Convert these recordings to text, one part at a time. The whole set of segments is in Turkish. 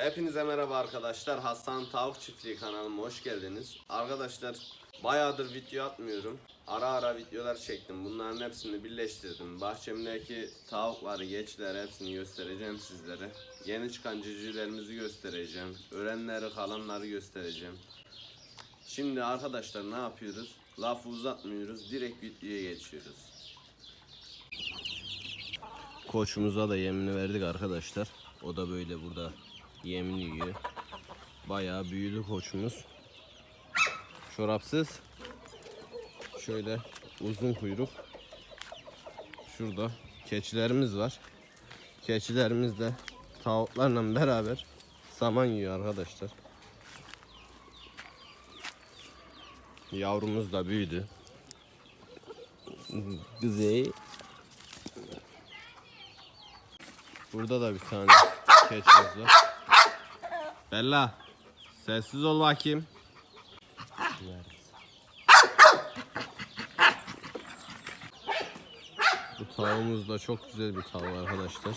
Hepinize merhaba arkadaşlar. Hasan Tavuk Çiftliği kanalıma hoş geldiniz. Arkadaşlar bayağıdır video atmıyorum. Ara ara videolar çektim. Bunların hepsini birleştirdim. Bahçemdeki tavukları, geçleri hepsini göstereceğim sizlere. Yeni çıkan cücülerimizi göstereceğim. Örenleri, kalanları göstereceğim. Şimdi arkadaşlar ne yapıyoruz? Lafı uzatmıyoruz. Direkt videoya geçiyoruz. Koçumuza da yemini verdik arkadaşlar. O da böyle burada yemini yiyor. Bayağı büyüdü koçumuz. Çorapsız. Şöyle uzun kuyruk. Şurada keçilerimiz var. Keçilerimiz de tavuklarla beraber saman yiyor arkadaşlar. Yavrumuz da büyüdü. Güzel. Burada da bir tane keçimiz var. Bella, sessiz ol bakayım. Bu tavuğumuz da çok güzel bir tavuk arkadaşlar.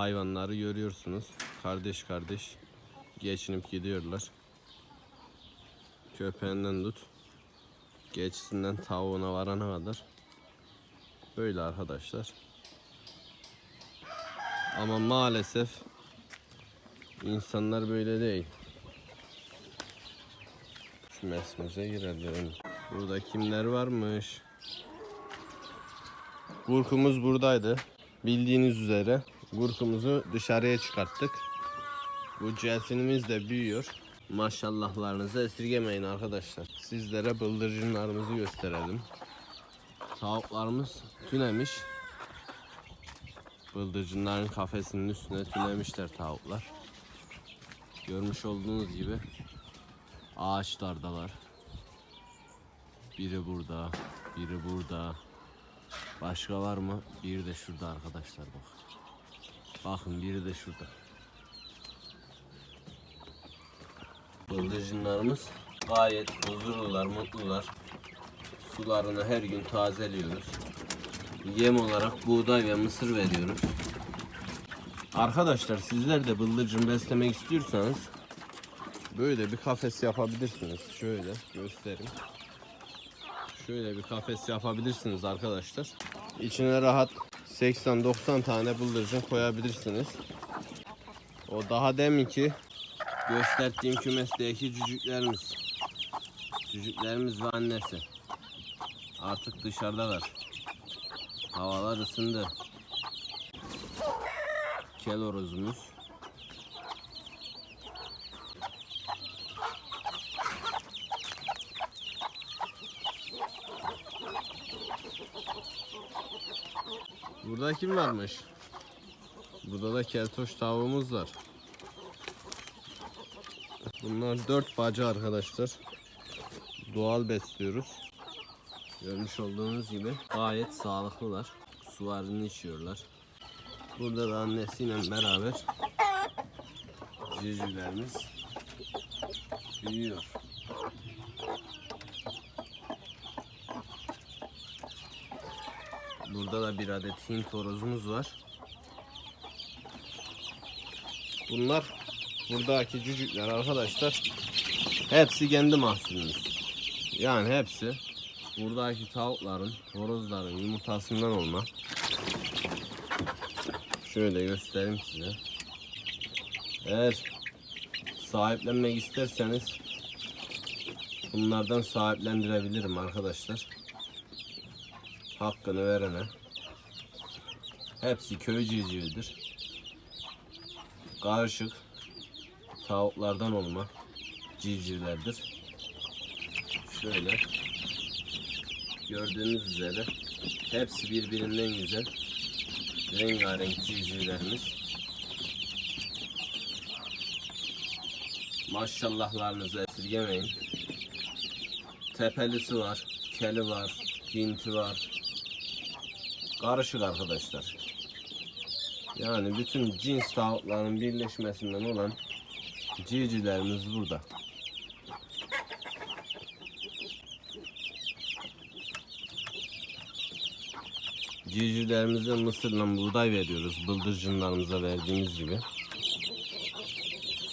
Hayvanları görüyorsunuz. Kardeş kardeş geçinip gidiyorlar. Köpeğinden tut. Geçisinden tavuğuna varana kadar. Böyle arkadaşlar. Ama maalesef insanlar böyle değil. Şu mesmeze girelim. Burada kimler varmış? Burkumuz buradaydı. Bildiğiniz üzere Gurkumuzu dışarıya çıkarttık. Bu celfinimiz de büyüyor. Maşallahlarınızı esirgemeyin arkadaşlar. Sizlere bıldırcınlarımızı gösterelim. Tavuklarımız tünemiş. Bıldırcınların kafesinin üstüne tünemişler tavuklar. Görmüş olduğunuz gibi ağaçlardalar. Biri burada, biri burada. Başka var mı? Biri de şurada arkadaşlar bak. Bakın biri de şurada. Bıldırcınlarımız gayet huzurlular, mutlular. Sularını her gün tazeliyoruz. Yem olarak buğday ve mısır veriyoruz. Arkadaşlar sizler de bıldırcın beslemek istiyorsanız böyle bir kafes yapabilirsiniz. Şöyle göstereyim. Şöyle bir kafes yapabilirsiniz arkadaşlar. İçine rahat 80-90 tane bıldırcın koyabilirsiniz. O daha demin ki gösterdiğim kümesteki cücüklerimiz. Cücüklerimiz ve annesi. Artık dışarıdalar. Havalar ısındı. Kel Burada kim varmış? Burada da keltoş tavuğumuz var. Bunlar dört bacı arkadaşlar. Doğal besliyoruz. Görmüş olduğunuz gibi gayet sağlıklılar. Sularını içiyorlar. Burada da annesiyle beraber civcivlerimiz büyüyor. Burada da bir adet Hint horozumuz var. Bunlar buradaki cücükler arkadaşlar. Hepsi kendi mahsulümüz. Yani hepsi buradaki tavukların, horozların yumurtasından olma. Şöyle göstereyim size. Eğer sahiplenmek isterseniz bunlardan sahiplendirebilirim arkadaşlar hakkını verene hepsi köy civcividir. Karışık tavuklardan olma civcivlerdir. Şöyle gördüğünüz üzere hepsi birbirinden güzel rengarenk civcivlerimiz. Maşallahlarınızı esirgemeyin. Tepelisi var, keli var, hinti var, Karışık arkadaşlar. Yani bütün cins tavukların birleşmesinden olan civcivlerimiz burada. Civcivlerimize mısırla buğday veriyoruz. Bıldırcınlarımıza verdiğimiz gibi.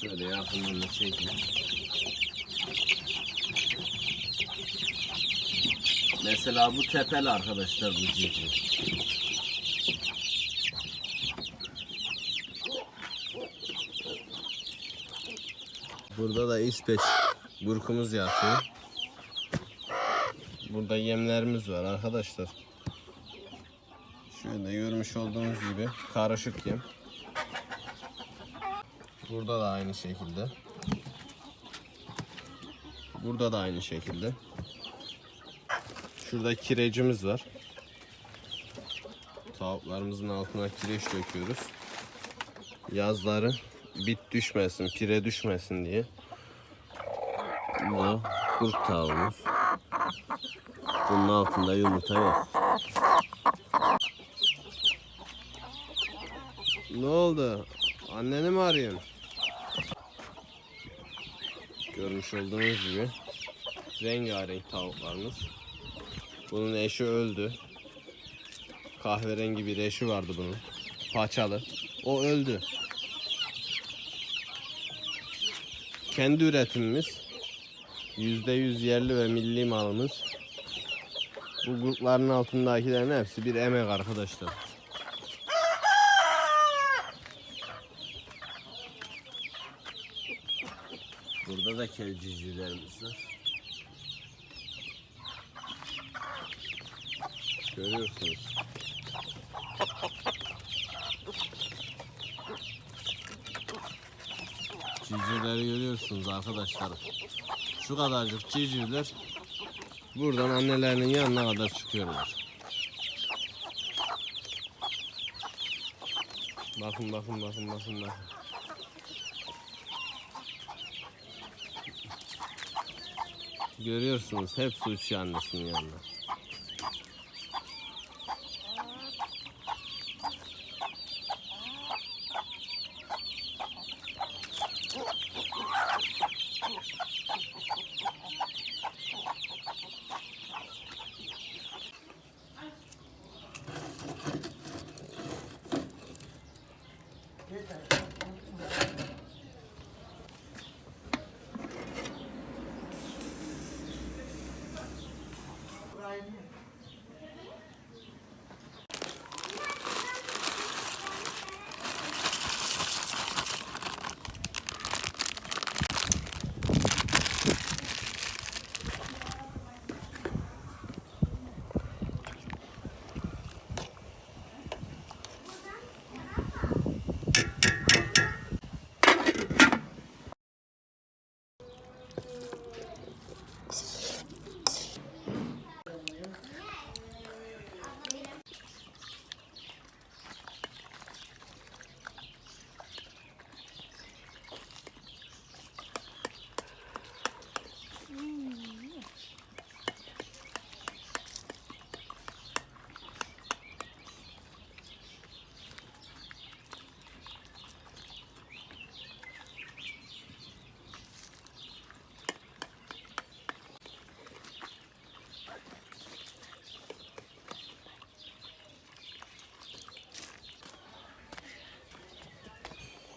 Şöyle yakından da çekeyim. Mesela bu tepeli arkadaşlar bu civciv. Burada da İsveç burkumuz yatıyor. Burada yemlerimiz var arkadaşlar. Şöyle görmüş olduğunuz gibi karışık yem. Burada da aynı şekilde. Burada da aynı şekilde. Şurada kirecimiz var. Tavuklarımızın altına kireç döküyoruz. Yazları bit düşmesin, pire düşmesin diye. Bu kurt tavuğumuz. Bunun altında yumurta yok. Ne oldu? Anneni mi arıyorsun? Görmüş olduğunuz gibi rengarenk tavuklarımız. Bunun eşi öldü. Kahverengi bir eşi vardı bunun. Paçalı. O öldü. Kendi üretimimiz. %100 yerli ve milli malımız. Bu grupların altındakilerin hepsi bir emek arkadaşlar. Burada da kelcicilerimiz var. Görüyorsunuz. Civcivleri görüyorsunuz arkadaşlar. Şu kadarcık civcivler buradan annelerinin yanına kadar çıkıyorlar. Bakın bakın bakın bakın bakın. Görüyorsunuz hepsi uçuyor annesinin yanına.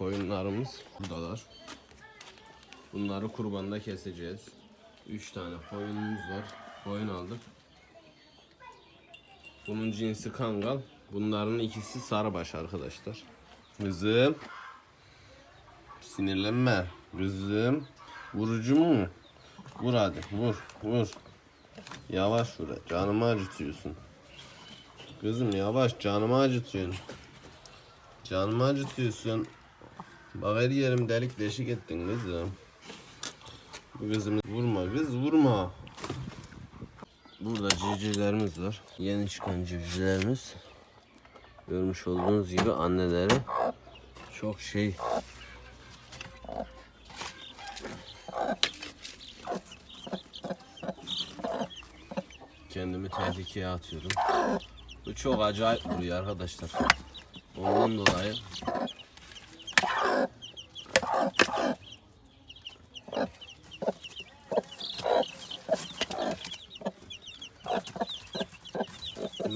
Koyunlarımız buradalar. Bunları kurbanda keseceğiz. 3 tane koyunumuz var. Koyun aldık. Bunun cinsi kangal. Bunların ikisi sarıbaş arkadaşlar. Kızım. Sinirlenme. Kızım. Vurucu mu? Vur hadi. Vur. Vur. Yavaş vur. Canımı acıtıyorsun. Kızım yavaş canımı acıtıyorsun. Canımı acıtıyorsun. Bak her yerim delik deşik ettin kızım. Bu kızımı vurma kız vurma. Burada civcivlerimiz var. Yeni çıkan civcivlerimiz. Görmüş olduğunuz gibi anneleri çok şey Kendimi tehlikeye atıyorum. Bu çok acayip vuruyor arkadaşlar. Ondan dolayı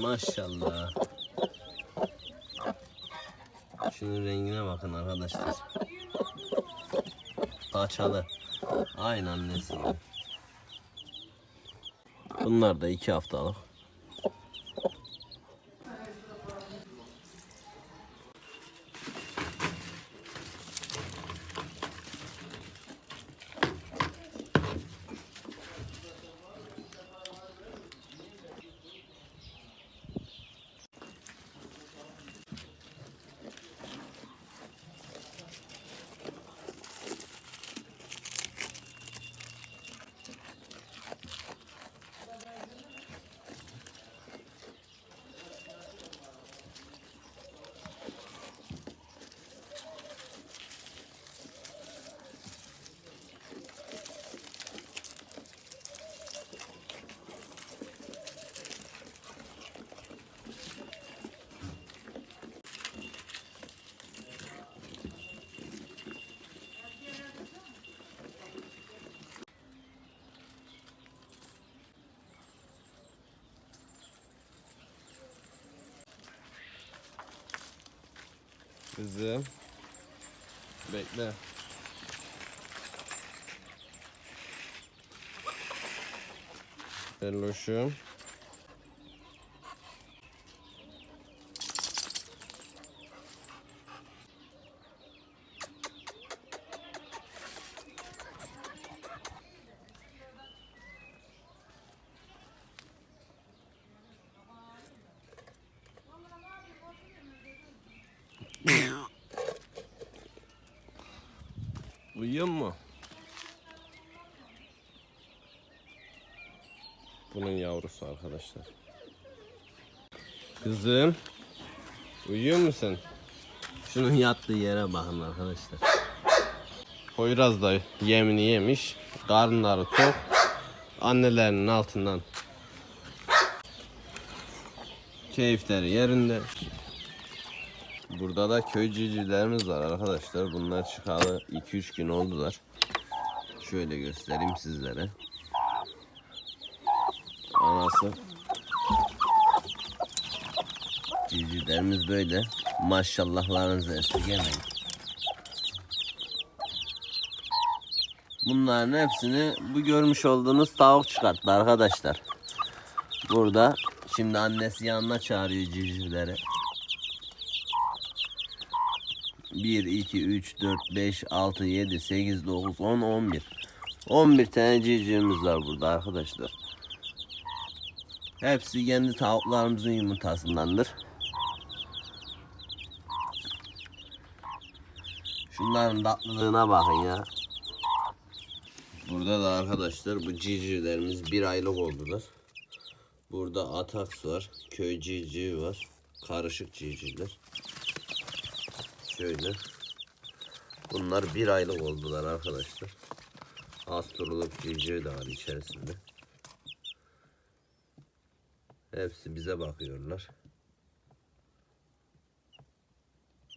Maşallah. Şunun rengine bakın arkadaşlar. Paçalı. Aynı annesi. Bunlar da iki haftalık. Kızım. Bekle. Belloşum. Uyuyor mu? Bunun yavrusu arkadaşlar. Kızım. Uyuyor musun? Şunun yattığı yere bakın arkadaşlar. Poyraz da yemini yemiş. Karnları tok. Annelerinin altından. Keyifleri yerinde. Burada da köy civcivlerimiz var arkadaşlar. Bunlar çıkalı 2-3 gün oldular. Şöyle göstereyim sizlere. Anası. Civcivlerimiz böyle. Maşallahlarınızı esirgemeyin. Bunların hepsini bu görmüş olduğunuz tavuk çıkarttı arkadaşlar. Burada şimdi annesi yanına çağırıyor civcivleri. 1, 2, 3, 4, 5, 6, 7, 8, 9, 10, 11. 11 tane civcivimiz var burada arkadaşlar. Hepsi kendi tavuklarımızın yumurtasındandır. Şunların tatlılığına bakın ya. Burada da arkadaşlar bu civcivlerimiz bir aylık oldular. Burada ataks var, köy civcivi var, karışık civcivler. Şöyle. Bunlar bir aylık oldular arkadaşlar. Astrolog civcivi de var içerisinde. Hepsi bize bakıyorlar.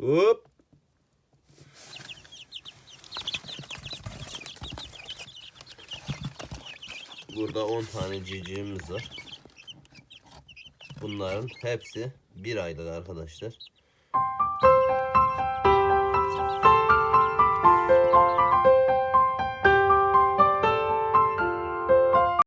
Hop. Burada 10 tane civcivimiz var. Bunların hepsi bir aylık arkadaşlar.